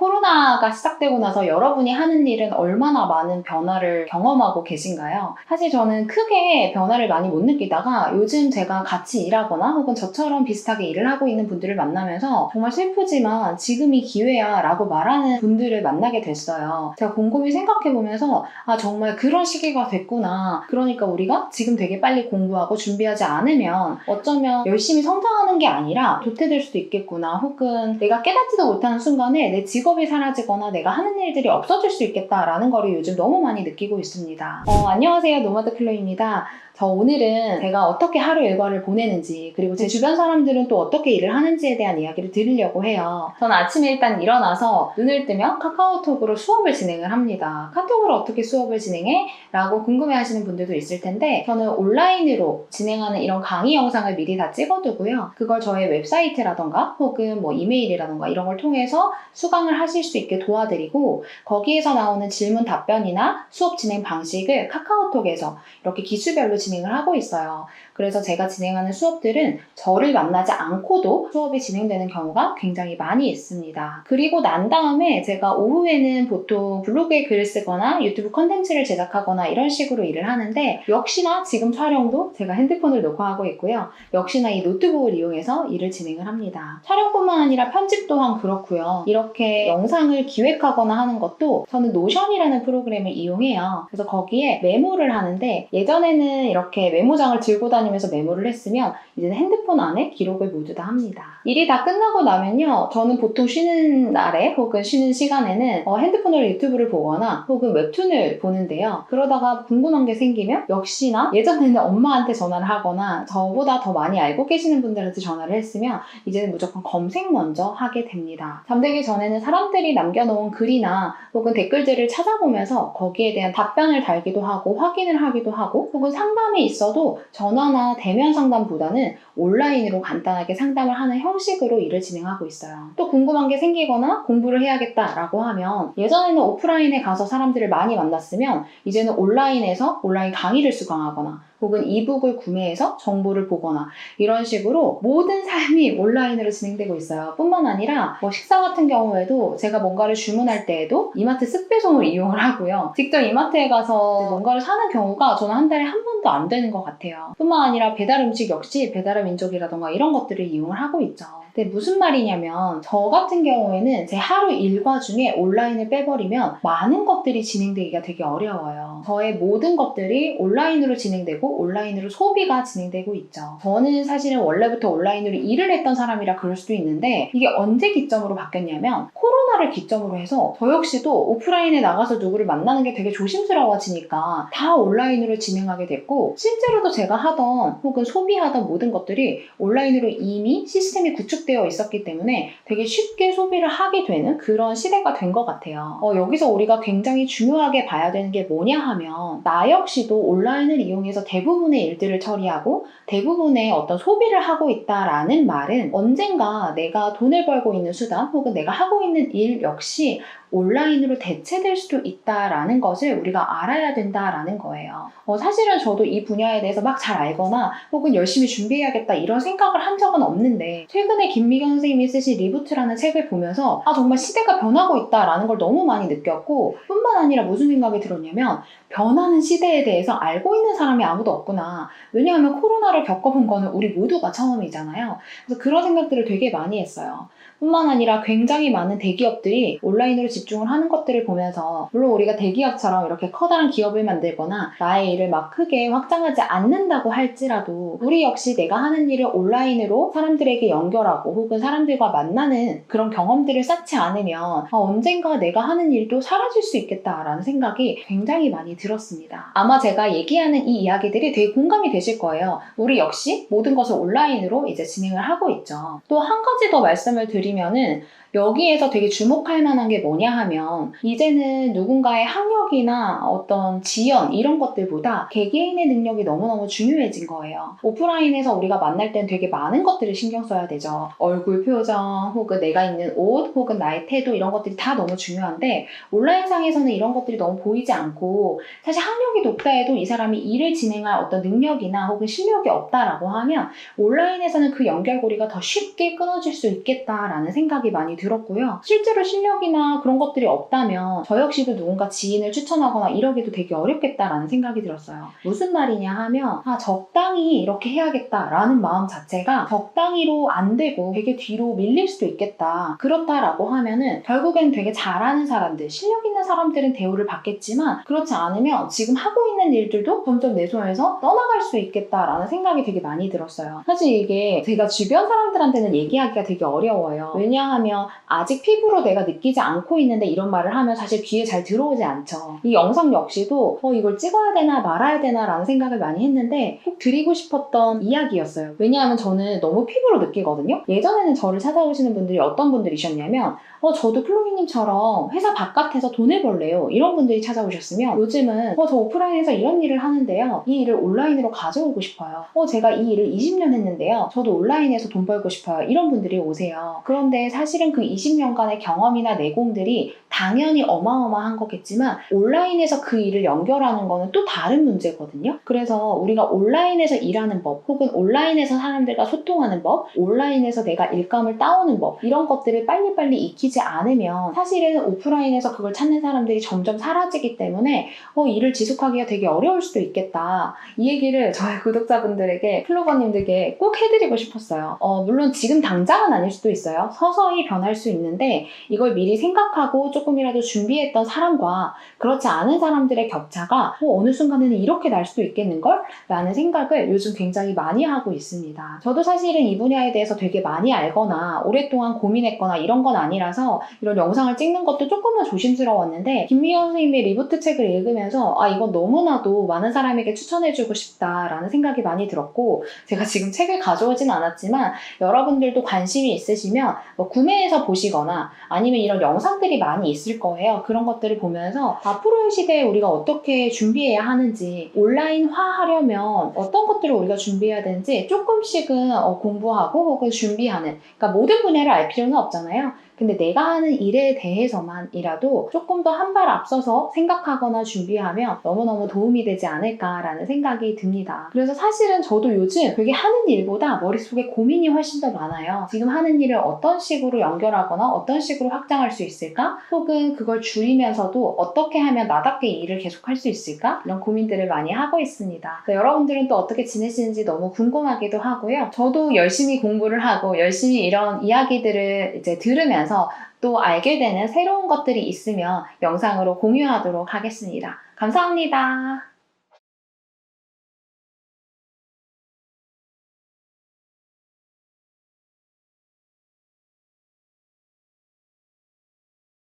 코로나가 시작되고 나서 여러분이 하는 일은 얼마나 많은 변화를 경험하고 계신가요? 사실 저는 크게 변화를 많이 못 느끼다가 요즘 제가 같이 일하거나 혹은 저처럼 비슷하게 일을 하고 있는 분들을 만나면서 정말 슬프지만 지금이 기회야 라고 말하는 분들을 만나게 됐어요. 제가 곰곰이 생각해 보면서 아, 정말 그런 시기가 됐구나. 그러니까 우리가 지금 되게 빨리 공부하고 준비하지 않으면 어쩌면 열심히 성장하는 게 아니라 도태될 수도 있겠구나. 혹은 내가 깨닫지도 못하는 순간에 내 직업 이 사라지거나 내가 하는 일들이 없어질 수 있겠다라는 거를 요즘 너무 많이 느끼고 있습니다. 어, 안녕하세요. 노마드 클로입니다. 저 오늘은 제가 어떻게 하루 일과를 보내는지 그리고 제 주변 사람들은 또 어떻게 일을 하는지에 대한 이야기를 드리려고 해요. 저는 아침에 일단 일어나서 눈을 뜨면 카카오톡으로 수업을 진행을 합니다. 카톡으로 어떻게 수업을 진행해? 라고 궁금해 하시는 분들도 있을 텐데 저는 온라인으로 진행하는 이런 강의 영상을 미리 다 찍어두고요. 그걸 저의 웹사이트라던가 혹은 뭐 이메일이라던가 이런 걸 통해서 수강을 하실 수 있게 도와드리고 거기에서 나오는 질문 답변이나 수업 진행 방식을 카카오톡에서 이렇게 기수별로 진행 을 하고 있어요. 그래서 제가 진행하는 수업들은 저를 만나지 않고도 수업이 진행되는 경우가 굉장히 많이 있습니다. 그리고 난 다음에 제가 오후에는 보통 블로그에 글을 쓰거나 유튜브 컨텐츠를 제작하거나 이런 식으로 일을 하는데 역시나 지금 촬영도 제가 핸드폰을 놓고 하고 있고요. 역시나 이 노트북을 이용해서 일을 진행을 합니다. 촬영뿐만 아니라 편집 또한 그렇고요. 이렇게 영상을 기획하거나 하는 것도 저는 노션이라는 프로그램을 이용해요. 그래서 거기에 메모를 하는데 예전에는 이렇게 메모장을 들고 다니면서 메모를 했으면 이제는 핸드폰 안에 기록을 모두 다 합니다. 일이 다 끝나고 나면요. 저는 보통 쉬는 날에 혹은 쉬는 시간에는 어, 핸드폰으로 유튜브를 보거나 혹은 웹툰을 보는데요. 그러다가 궁금한 게 생기면 역시나 예전에는 엄마한테 전화를 하거나 저보다 더 많이 알고 계시는 분들한테 전화를 했으면 이제는 무조건 검색 먼저 하게 됩니다. 잠들기 전에는 사람들이 남겨놓은 글이나 혹은 댓글들을 찾아보면서 거기에 대한 답변을 달기도 하고 확인을 하기도 하고 혹은 상담 이 있어도 전화나 대면 상담보다는 온라인으로 간단하게 상담을 하는 형식으로 일을 진행하고 있어요. 또 궁금한 게 생기거나 공부를 해야겠다라고 하면 예전에는 오프라인에 가서 사람들을 많이 만났으면 이제는 온라인에서 온라인 강의를 수강하거나 혹은 이북을 구매해서 정보를 보거나 이런 식으로 모든 삶이 온라인으로 진행되고 있어요. 뿐만 아니라 뭐 식사 같은 경우에도 제가 뭔가를 주문할 때에도 이마트 쓱배송을 이용을 하고요. 직접 이마트에 가서 뭔가를 사는 경우가 저는 한 달에 한 번도 안 되는 것 같아요. 뿐만 아니라 배달 음식 역시 배달의 민족이라던가 이런 것들을 이용을 하고 있죠. 근데 무슨 말이냐면 저 같은 경우에는 제 하루 일과 중에 온라인을 빼버리면 많은 것들이 진행되기가 되게 어려워요. 저의 모든 것들이 온라인으로 진행되고 온라인으로 소비가 진행되고 있죠. 저는 사실은 원래부터 온라인으로 일을 했던 사람이라 그럴 수도 있는데 이게 언제 기점으로 바뀌었냐면 코로나를 기점으로 해서 저 역시도 오프라인에 나가서 누구를 만나는 게 되게 조심스러워지니까 다 온라인으로 진행하게 됐고 실제로도 제가 하던 혹은 소비하던 모든 것들이 온라인으로 이미 시스템이 구축되어 있었기 때문에 되게 쉽게 소비를 하게 되는 그런 시대가 된 것 같아요. 어, 여기서 우리가 굉장히 중요하게 봐야 되는 게 뭐냐 하면 나 역시도 온라인을 이용해서 대부분의 일들을 처리하고 대부분의 어떤 소비를 하고 있다라는 말은 언젠가 내가 돈을 벌고 있는 수단 혹은 내가 하고 있는 일 역시 온라인으로 대체될 수도 있다라는 것을 우리가 알아야 된다라는 거예요. 어, 사실은 저도 이 분야에 대해서 막 잘 알거나 혹은 열심히 준비해야겠다 이런 생각을 한 적은 없는데 최근에 김미경 선생님이 쓰신 리부트라는 책을 보면서 아 정말 시대가 변하고 있다라는 걸 너무 많이 느꼈고 뿐만 아니라 무슨 생각이 들었냐면 변하는 시대에 대해서 알고 있는 사람이 아무도 없구나. 왜냐하면 코로나를 겪어본 거는 우리 모두가 처음이잖아요. 그래서 그런 생각들을 되게 많이 했어요. 뿐만 아니라 굉장히 많은 대기업들이 온라인으로 집중을 하는 것들을 보면서 물론 우리가 대기업처럼 이렇게 커다란 기업을 만들거나 나의 일을 막 크게 확장하지 않는다고 할지라도 우리 역시 내가 하는 일을 온라인으로 사람들에게 연결하고 혹은 사람들과 만나는 그런 경험들을 쌓지 않으면 아, 언젠가 내가 하는 일도 사라질 수 있겠다라는 생각이 굉장히 많이 들었습니다. 아마 제가 얘기하는 이 이야기들이 되게 공감이 되실 거예요. 우리 역시 모든 것을 온라인으로 이제 진행을 하고 있죠. 또 한 가지 더 말씀을 드리면 은 여기에서 되게 주목할 만한 게 뭐냐 하면 이제는 누군가의 학력이나 어떤 지연 이런 것들보다 개개인의 능력이 너무너무 중요해진 거예요. 오프라인에서 우리가 만날 땐 되게 많은 것들을 신경 써야 되죠. 얼굴 표정 혹은 내가 입는 옷 혹은 나의 태도 이런 것들이 다 너무 중요한데 온라인상에서는 이런 것들이 너무 보이지 않고 사실 학력이 높다 해도 이 사람이 일을 진행할 어떤 능력이나 혹은 실력이 없다라고 하면 온라인에서는 그 연결고리가 더 쉽게 끊어질 수 있겠다라는 생각이 많이 들었고요. 실제로 실력이나 그런 것들이 없다면 저 역시도 누군가 지인을 추천하거나 이러기도 되게 어렵겠다라는 생각이 들었어요. 무슨 말이냐 하면 아 적당히 이렇게 해야겠다라는 마음 자체가 적당히로 안 되고 되게 뒤로 밀릴 수도 있겠다. 그렇다라고 하면은 결국엔 되게 잘하는 사람들, 실력 있는 사람들은 대우를 받겠지만 그렇지 않으면 지금 하고 있는 일들도 점점 내 손에서 떠나갈 수 있겠다라는 생각이 되게 많이 들었어요. 사실 이게 제가 주변 사람들한테는 얘기하기가 되게 어려워요. 왜냐하면 아직 피부로 내가 느끼지 않고 있는데 이런 말을 하면 사실 귀에 잘 들어오지 않죠. 이 영상 역시도 어, 이걸 찍어야 되나 말아야 되나 라는 생각을 많이 했는데 꼭 드리고 싶었던 이야기였어요. 왜냐하면 저는 너무 피부로 느끼거든요. 예전에는 저를 찾아오시는 분들이 어떤 분들이셨냐면 어, 저도 플로기님처럼 회사 바깥에서 돈을 벌래요. 이런 분들이 찾아오셨으면 요즘은 어, 저 오프라인에서 이런 일을 하는데요. 이 일을 온라인으로 가져오고 싶어요. 어, 제가 이 일을 20년 했는데요. 저도 온라인에서 돈 벌고 싶어요. 이런 분들이 오세요. 그런데 사실은 그 20년간의 경험이나 내공들이 당연히 어마어마한 거겠지만 온라인에서 그 일을 연결하는 거는 또 다른 문제거든요. 그래서 우리가 온라인에서 일하는 법 혹은 온라인에서 사람들과 소통하는 법, 온라인에서 내가 일감을 따오는 법 이런 것들을 빨리빨리 익히지 않으면 사실은 오프라인에서 그걸 찾는 사람들이 점점 사라지기 때문에 어, 일을 지속하기가 되게 어려울 수도 있겠다. 이 얘기를 저희 구독자분들에게 플로거님들께 꼭 해드리고 싶었어요. 어, 물론 지금 당장은 아닐 수도 있어요. 서서히 변할 수 있는데 이걸 미리 생각하고 조금이라도 준비했던 사람과 그렇지 않은 사람들의 격차가 어, 어느 순간에는 이렇게 날 수도 있겠는걸? 라는 생각을 요즘 굉장히 많이 하고 있습니다. 저도 사실은 이 분야에 대해서 되게 많이 알거나 오랫동안 고민했거나 이런 건 아니라서 이런 영상을 찍는 것도 조금은 조심스러웠는데 김미연 선생님의 리부트 책을 읽으면서 아 이건 너무나도 많은 사람에게 추천해주고 싶다라는 생각이 많이 들었고 제가 지금 책을 가져오진 않았지만 여러분들도 관심이 있으시면 뭐 구매해서 보시거나 아니면 이런 영상들이 많이 있을 거예요. 그런 것들을 보면서 앞으로의 시대에 우리가 어떻게 준비해야 하는지 온라인화 하려면 어떤 것들을 우리가 준비해야 되는지 조금씩은 어, 공부하고 혹은 준비하는 그러니까 모든 분야를 알 필요는 없잖아요. 근데 내가 하는 일에 대해서만이라도 조금 더 한 발 앞서서 생각하거나 준비하면 너무너무 도움이 되지 않을까라는 생각이 듭니다. 그래서 사실은 저도 요즘 되게 하는 일보다 머릿속에 고민이 훨씬 더 많아요. 지금 하는 일을 어떤 식으로 연결하거나 어떤 식으로 확장할 수 있을까? 혹은 그걸 줄이면서도 어떻게 하면 나답게 일을 계속 할 수 있을까? 이런 고민들을 많이 하고 있습니다. 여러분들은 또 어떻게 지내시는지 너무 궁금하기도 하고요. 저도 열심히 공부를 하고 열심히 이런 이야기들을 이제 들으 면서 또 알게 되는 새로운 것들이 있으면 영상으로 공유하도록 하겠습니다. 감사합니다.